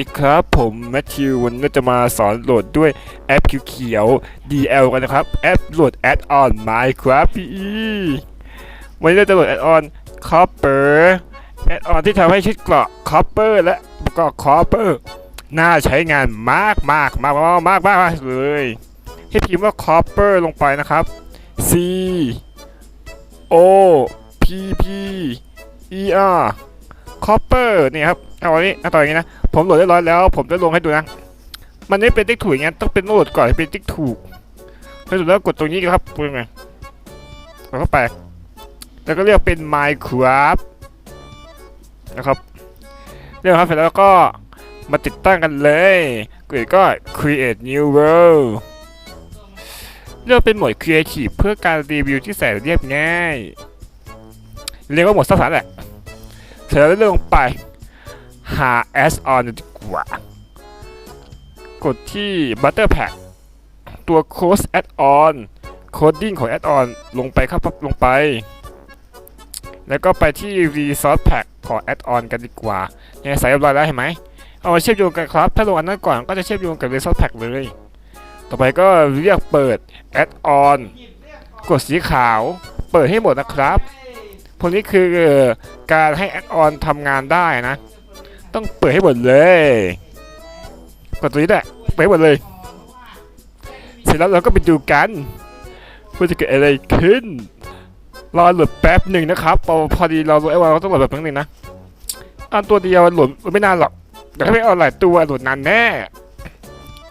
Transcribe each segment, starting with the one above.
สวัสดีครับผมแมทธิววันนี้จะมาสอนโหลดด้วยแอปเขียวๆ DL กันนะครับ แอปโหลดแอดออน Minecraft PE วันนี้เราจะโหลดแอดออน Copper แอดออนที่ทำให้ชุดเกราะ Copper และประกอบ Copper น่าใช้งานมากมากมากมากมากมากเลยให้พิมพ์ว่า Copper ลงไปนะครับ C O P P E R Copper นี่ครับเอาอันนี้เอาต่ออย่างนี้นะ ผมโหลดเรียบร้อยแล้ว ผมจะลงให้ดูนะ มันไม่เป็นติ๊กถูกอย่างนั้ต้องเป็นโหลดก่อนให้เป็นติ๊กถูกถ้าสุดแล้วกดตรงนี้ครับปุ่มไงกดเข้าไปแล้วก็เรียกเป็น Minecraft นะครับเรียกครับเสร็จแล้วก็มาติดตั้งกันเลยกดก็ create new world เลือกเป็นโหมด creative เพื่อการรีวิวที่แสนเรียบง่าย เรียกว่าโหมดสร้างสรรค์แหละ เสร็จแล้วเลื่อนลงไปหา add on ดีกว่า กดที่ butter pack ตัว code add on coding ของ add on ลงไปครับลงไป แล้วก็ไปที่ resource pack ของ add on กันดีกว่าเนี่ยใส่เรียบร้อยแล้วเห็นไหม เอามาเชื่อมโยงกันครับ ถ้าลงอันนั้นก่อนก็จะเชื่อมโยงกับ resource pack เลย ต่อไปก็เรียกเปิด add on กดสีขาว เปิดให้หมดนะครับ พวกนี้คือการให้ add on ทำงานได้นะ ต้องเปิดให้หมดเลยกดตัวนี้แหละเปิดหมดเลย เสร็จแล้วเราก็ไปดูกันว่าจะเกิดอะไรขึ้น รอหลดแป๊บหนึ่งนะครับพอพอดีเราโหลดไอ้วาเราต้องหลดแบบนึงนะอันตัวเดียวหลดไม่นานหรอกแต่ถ้าไม่เอาหลายตัวหลดนานแน่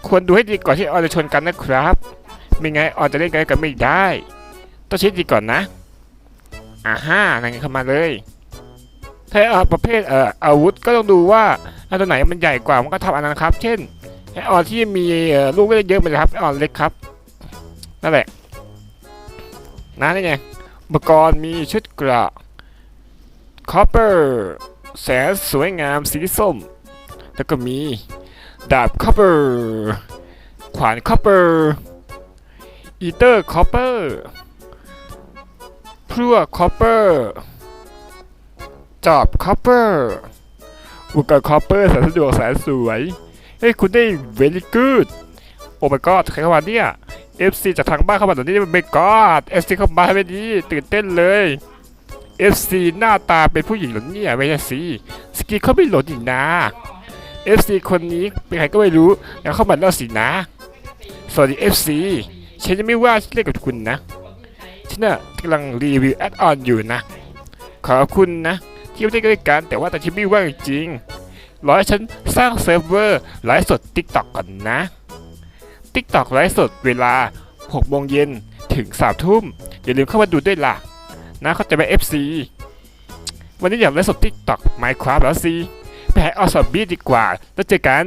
ควรดูให้ดีก่อนที่ออนจะชนกันนะครับ ไม่งั้นออนจะเล่นกันกันไม่ได้ ต้องเช็คดีก่อนนะ อ่าฮ่านั่นไงเข้ามาเลยถ้าเอาประเภทเอ่ออาวุธก็ต้องดูว่าอันตัวไหนมันใหญ่กว่ามันก็ทำอันนั้นครับ เช่นไอออนที่มีเอ่อลูกเล่นเยอะมันครับไอออนเล็กครับนั่นแหละนะนี่ไงอุปกรณ์มีชุดกระคอปเปอร์แสนสวยงามสีส้ม แล้วก็มีดาบคอปเปอร์ขวานคอปเปอร์อีเตอร์คอปเปอร์ พลั่วคอปเปอร์จอบคอปเปอร์อุปกรณ์คอปเปอร์แสนสะดวกแสนสวย เฮ้ย คุณได้ very good โอ้ my god ใครเข้ามาเนี่ย FC จากทางบ้านเข้ามาตอนนี้มันไม่ god FC เข้ามาไม่ดีตื่นเต้นเลย FC หน้าตาเป็นผู้หญิงหรอเนี่ยไม่ใช่สิสกีเขาไม่หลดอีกนะ FC คนนี้เป็นใครก็ไม่รู้แล้วเข้ามาแล้วสินะ สวัสดี FC ฉันยังไม่ว่าเล่นกับคุณนะ ฉันน่ะกำลังรีวิวแอดออนอยู่นะ ขอบคุณนะ ที่ไม่ได้ด้วยกันแต่ว่าแต่ที่ไม่ว่างจริงรอให้ฉันสร้างเซิร์ฟเวอร์ไลฟ์สด TikTok ก่อนนะ TikTok ไลฟ์สดเวลา6โมงเย็นถึง3ทุ่ม อย่าลืมเข้ามาดูด้วยล่ะ นะเขาจะไป FC วันนี้อยากไลฟ์สด TikTok Minecraft แล้วสิไปหาออสบีดีกว่า แล้วเจอกัน